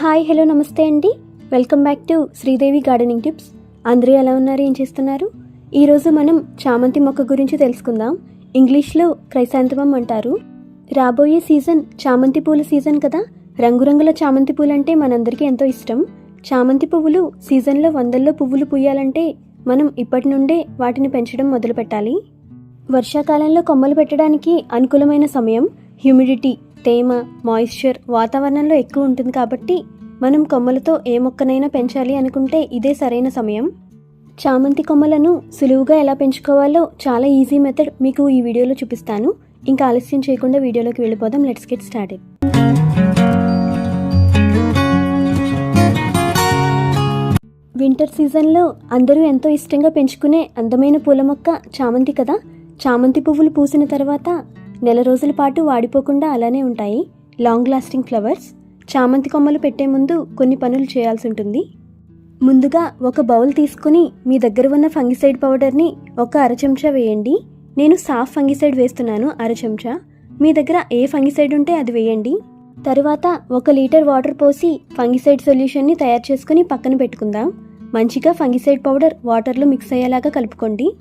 Hi hello నమస్తే అండి. Welcome back to Sridevi gardening tips. అందరూ ఎలా ఉన్నారు? ఏం చేస్తున్నారు? ఈరోజు మనం చామంతి మొక్క గురించి తెలుసుకుందాం. ఇంగ్లీష్లో క్రైసాంతమం అంటారు. రాబోయే సీజన్ చామంతి పూల సీజన్ కదా. రంగురంగుల చామంతి పూలు అంటే మనందరికీ ఎంతో ఇష్టం. చామంతి పువ్వులు సీజన్లో వందల్లో పువ్వులు పూయాలంటే మనం ఇప్పటి నుండే వాటిని పెంచడం మొదలు పెట్టాలి వర్షాకాలంలో కొమ్మలు పెట్టడానికి అనుకూలమైన సమయం హ్యూమిడిటీ తేమ మాయిశ్చర్ వాతావరణంలో ఎక్కువ ఉంటుంది కాబట్టి మనం కొమ్మలతో ఏ మొక్కనైనా పెంచాలి అనుకుంటే ఇదే సరైన సమయం. చామంతి కొమ్మలను సులువుగా ఎలా పెంచుకోవాలో చాలా ఈజీ మెథడ్ మీకు ఈ వీడియోలో చూపిస్తాను. ఇంకా ఆలస్యం చేయకుండా వీడియోలోకి వెళ్ళిపోదాం. లెట్స్ గెట్ స్టార్టెడ్ వింటర్ సీజన్లో అందరూ ఎంతో ఇష్టంగా పెంచుకునే అందమైన పూల మొక్క చామంతి కదా. చామంతి పువ్వులు పూసిన తర్వాత నెల రోజుల పాటు వాడిపోకుండా అలానే ఉంటాయి. లాంగ్ లాస్టింగ్ ఫ్లవర్స్ చామంతి కొమ్మలు పెట్టే ముందు కొన్ని పనులు చేయాల్సి ఉంటుంది. ముందుగా ఒక బౌల్ తీసుకుని మీ దగ్గర ఉన్న ఫంగిసైడ్ పౌడర్ని ఒక అర చెంచా వేయండి. నేను సాఫ్ ఫంగిసైడ్ వేస్తున్నాను అర చెంచా. మీ దగ్గర ఏ ఫంగిసైడ్ ఉంటే అది వేయండి. తరువాత ఒక లీటర్ వాటర్ పోసి ఫంగిసైడ్ సొల్యూషన్ని తయారు చేసుకుని పక్కన పెట్టుకుందాం. మంచిగా ఫంగిసైడ్ పౌడర్ వాటర్లో మిక్స్ అయ్యేలాగా కలుపుకోండి.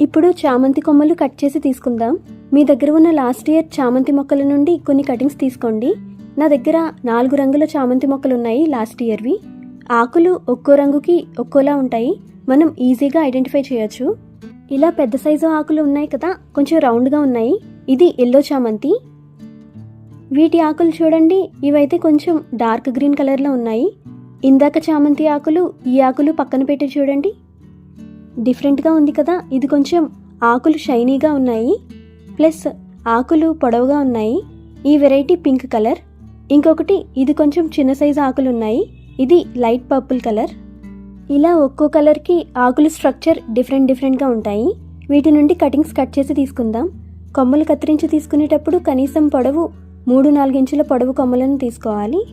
ఇప్పుడు చామంతి కొమ్మలు కట్ చేసి తీసుకుందాం. మీ దగ్గర ఉన్న లాస్ట్ ఇయర్ చామంతి మొక్కల నుండి కొన్ని కటింగ్స్ తీసుకోండి. నా దగ్గర నాలుగు రంగుల చామంతి మొక్కలు ఉన్నాయి లాస్ట్ ఇయర్వి. ఆకులు ఒక్కో రంగుకి ఒక్కోలా ఉంటాయి. మనం ఈజీగా ఐడెంటిఫై చేయొచ్చు. ఇలా పెద్ద సైజు ఆకులు ఉన్నాయి కదా కొంచెం రౌండ్గా ఉన్నాయి. ఇది ఎల్లో చామంతి. వీటి ఆకులు చూడండి ఇవైతే కొంచెం డార్క్ గ్రీన్ కలర్లో ఉన్నాయి. ఇందాక చామంతి ఆకులు ఈ ఆకులు పక్కన పెట్టి చూడండి. డిఫరెంట్గా ఉంది కదా. ఇది కొంచెం ఆకులు షైనీగా ఉన్నాయి. ప్లస్ ఆకులు పొడవుగా ఉన్నాయి. ఈ వెరైటీ పింక్ కలర్. ఇంకొకటి ఇది కొంచెం చిన్న సైజు ఆకులు ఉన్నాయి. ఇది లైట్ పర్పుల్ కలర్. ఇలా ఒక్కో కలర్కి ఆకులు స్ట్రక్చర్ డిఫరెంట్ డిఫరెంట్గా ఉంటాయి. వీటి నుండి కటింగ్స్ కట్ చేసి తీసుకుందాం. కొమ్మలు కత్తిరించి తీసుకునేటప్పుడు కనీసం పొడవు మూడు నాలుగించుల పొడవు కొమ్మలను తీసుకోవాలి.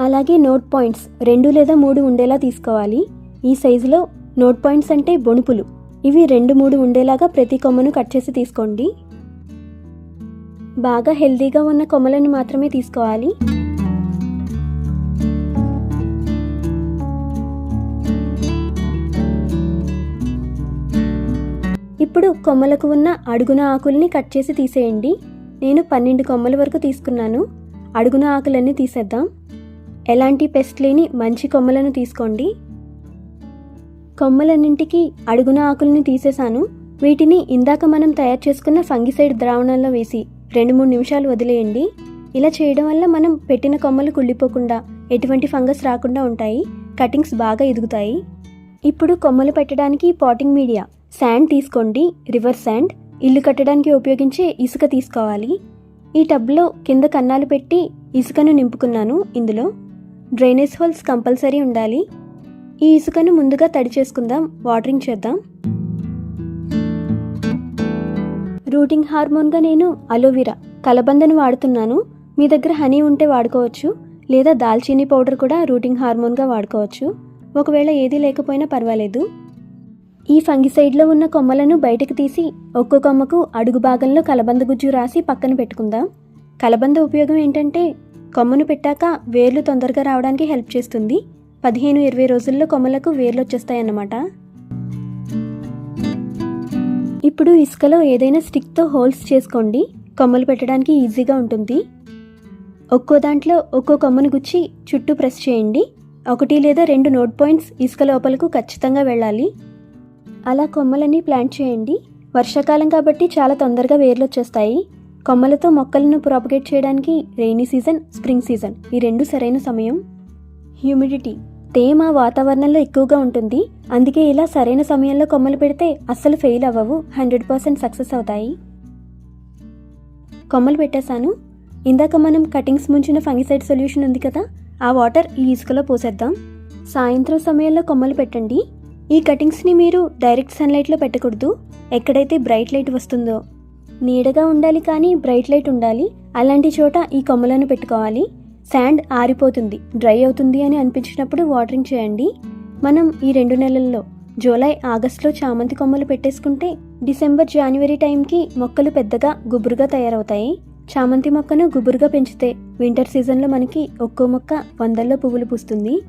అలాగే నోట్ పాయింట్స్ రెండు లేదా మూడు ఉండేలా తీసుకోవాలి. ఈ సైజులో నోట్ పాయింట్స్ అంటే బొణుపులు. ఇవి రెండు మూడు ఉండేలాగా ప్రతి కొమ్మను కట్ చేసి తీసుకోండి. బాగా హెల్దీగా ఉన్న కొమ్మలను మాత్రమే తీసుకోవాలి. ఇప్పుడు కొమ్మలకు ఉన్న అడుగున ఆకుల్ని కట్ చేసి తీసేయండి. నేను పన్నెండు కొమ్మల వరకు తీసుకున్నాను. అడుగున ఆకులన్నీ తీసేద్దాం. ఎలాంటి పెస్ట్ లేని మంచి కొమ్మలను తీసుకోండి. కొమ్మలన్నింటికి అడుగున ఆకుల్ని తీసేశాను. వీటిని ఇందాక మనం తయారు చేసుకున్న ఫంగిసైడ్ ద్రావణంలో వేసి రెండు మూడు నిమిషాలు వదిలేయండి. ఇలా చేయడం వల్ల మనం పెట్టిన కొమ్మలు కుళ్ళిపోకుండా ఎటువంటి ఫంగస్ రాకుండా ఉంటాయి. కటింగ్స్ బాగా ఎదుగుతాయి. ఇప్పుడు కొమ్మలు పెట్టడానికి పాటింగ్ మీడియా. శాండ్ తీసుకోండి. River sand. ఇల్లు కట్టడానికి ఉపయోగించే ఇసుక తీసుకోవాలి. ఈ టబ్లో కింద కన్నాలు పెట్టి ఇసుకను నింపుకున్నాను. ఇందులో డ్రైనేజ్ హోల్స్ కంపల్సరీ ఉండాలి. ఈ ఇసుకను ముందుగా తడి చేసుకుందాం వాటరింగ్ చేద్దాం. రూటింగ్ హార్మోన్గా నేను అలోవెరా కలబందను వాడుతున్నాను. మీ దగ్గర హనీ ఉంటే వాడుకోవచ్చు లేదా దాల్చీనీ పౌడర్ కూడా రూటింగ్ హార్మోన్గా వాడుకోవచ్చు. ఒకవేళ ఏది లేకపోయినా పర్వాలేదు. ఈ ఫంగిసైడ్లో ఉన్న కొమ్మలను బయటకు తీసి ఒక్కో కొమ్మకు అడుగు భాగంలో కలబంద గుజ్జు రాసి పక్కన పెట్టుకుందాం. కలబంద ఉపయోగం ఏంటంటే కొమ్మను పెట్టాక వేర్లు తొందరగా రావడానికి హెల్ప్ చేస్తుంది. పదిహేను ఇరవై రోజుల్లో కొమ్మలకు వేర్లు వచ్చేస్తాయన్నమాట ఇప్పుడు ఇసుకలో ఏదైనా స్టిక్తో హోల్స్ చేసుకోండి. కొమ్మలు పెట్టడానికి ఈజీగా ఉంటుంది. ఒక్కో దాంట్లో ఒక్కో కొమ్మను గుచ్చి చుట్టూ ప్రెస్ చేయండి. ఒకటి లేదా రెండు నోట్ పాయింట్స్ ఇసుక లోపలకు ఖచ్చితంగా వెళ్ళాలి. అలా కొమ్మలన్నీ ప్లాంట్ చేయండి. వర్షాకాలం కాబట్టి చాలా తొందరగా వేర్లు వచ్చేస్తాయి కొమ్మలతో మొక్కలను ప్రాపగేట్ చేయడానికి రెయినీ సీజన్ స్ప్రింగ్ సీజన్ ఈ రెండు సరైన సమయం. హ్యూమిడిటీ తేమ వాతావరణంలో ఎక్కువగా ఉంటుంది. అందుకే ఇలా సరైన సమయంలో కొమ్మలు పెడితే అస్సలు ఫెయిల్ అవ్వవు. హండ్రెడ్ పర్సెంట్ సక్సెస్ అవుతాయి. కొమ్మలు పెట్టేశాను. ఇందాక మనం కటింగ్స్ ముంచిన ఫంగిసైడ్ సొల్యూషన్ ఉంది కదా ఆ వాటర్ ఈ ఇసుకలో పోసేద్దాం. సాయంత్రం సమయంలో కొమ్మలు పెట్టండి. ఈ కటింగ్స్ని మీరు డైరెక్ట్ సన్లైట్లో పెట్టకూడదు. ఎక్కడైతే బ్రైట్ లైట్ వస్తుందో. నీడగా ఉండాలి కానీ బ్రైట్ లైట్ ఉండాలి. అలాంటి చోట ఈ కొమ్మలను పెట్టుకోవాలి. శాండ్ ఆరిపోతుంది. డ్రై అవుతుంది అని అనిపించినప్పుడు వాటరింగ్ చేయండి. మనం ఈ రెండు నెలల్లో జూలై ఆగస్టులో చామంతి కొమ్మలు పెట్టేసుకుంటే డిసెంబర్ జనవరి టైంకి మొక్కలు పెద్దగా గుబురుగా తయారవుతాయి. చామంతి మొక్కను గుబురుగా పెంచితే వింటర్ సీజన్లో మనకి ఒక్కో మొక్క వందల్లో పువ్వులు పూస్తుంది.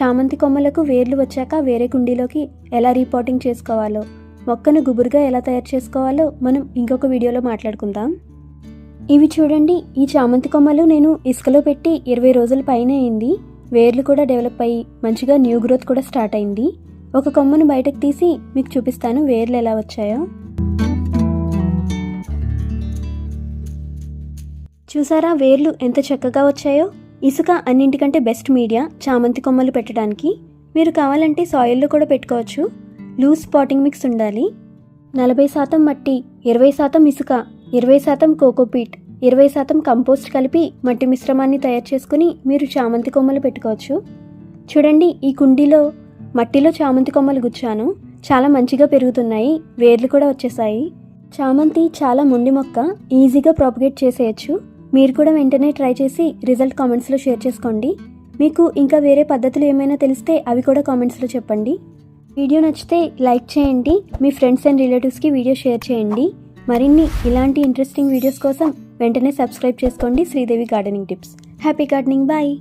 చామంతి కొమ్మలకు వేర్లు వచ్చాక వేరే కుండీలోకి ఎలా రీపాటింగ్ చేసుకోవాలో మొక్కను గుబురుగా ఎలా తయారు చేసుకోవాలో మనం ఇంకొక వీడియోలో మాట్లాడుకుందాం. ఇవి చూడండి ఈ చామంతి కొమ్మలు నేను ఇసుకలో పెట్టి ఇరవై రోజుల పైన అయింది. వేర్లు కూడా డెవలప్ అయ్యి మంచిగా న్యూ గ్రోత్ కూడా స్టార్ట్ అయింది. ఒక కొమ్మను బయటకు తీసి మీకు చూపిస్తాను వేర్లు ఎలా వచ్చాయో. చూసారా వేర్లు ఎంత చక్కగా వచ్చాయో? ఇసుక అన్నింటికంటే బెస్ట్ మీడియా చామంతి కొమ్మలు పెట్టడానికి. మీరు కావాలంటే సాయిల్లో కూడా పెట్టుకోవచ్చు. లూజ్ స్పాటింగ్ మిక్స్ ఉండాలి. నలభై శాతం మట్టి ఇరవై శాతం ఇసుక. ఇరవై శాతం కోకోపీట్ ఇరవై శాతం కంపోస్ట్ కలిపి మట్టి మిశ్రమాన్ని తయారు చేసుకుని మీరు చామంతి కొమ్మలు పెట్టుకోవచ్చు. చూడండి ఈ కుండీలో మట్టిలో చామంతి కొమ్మలు గుచ్చాను. చాలా మంచిగా పెరుగుతున్నాయి. వేర్లు కూడా వచ్చేసాయి. చామంతి చాలా మొండి మొక్క. ఈజీగా ప్రాపగేట్ చేసేయచ్చు. మీరు కూడా వెంటనే ట్రై చేసి రిజల్ట్ కామెంట్స్లో షేర్ చేసుకోండి. మీకు ఇంకా వేరే పద్ధతులు ఏమైనా తెలిస్తే అవి కూడా కామెంట్స్లో చెప్పండి. వీడియో నచ్చితే లైక్ చేయండి. మీ ఫ్రెండ్స్ అండ్ రిలేటివ్స్కి వీడియో షేర్ చేయండి. మరిన్ని ఇలాంటి ఇంట్రెస్టింగ్ వీడియోస్ కోసం వెంటనే సబ్స్క్రైబ్ చేసుకోండి Sridevi gardening tips happy gardening bye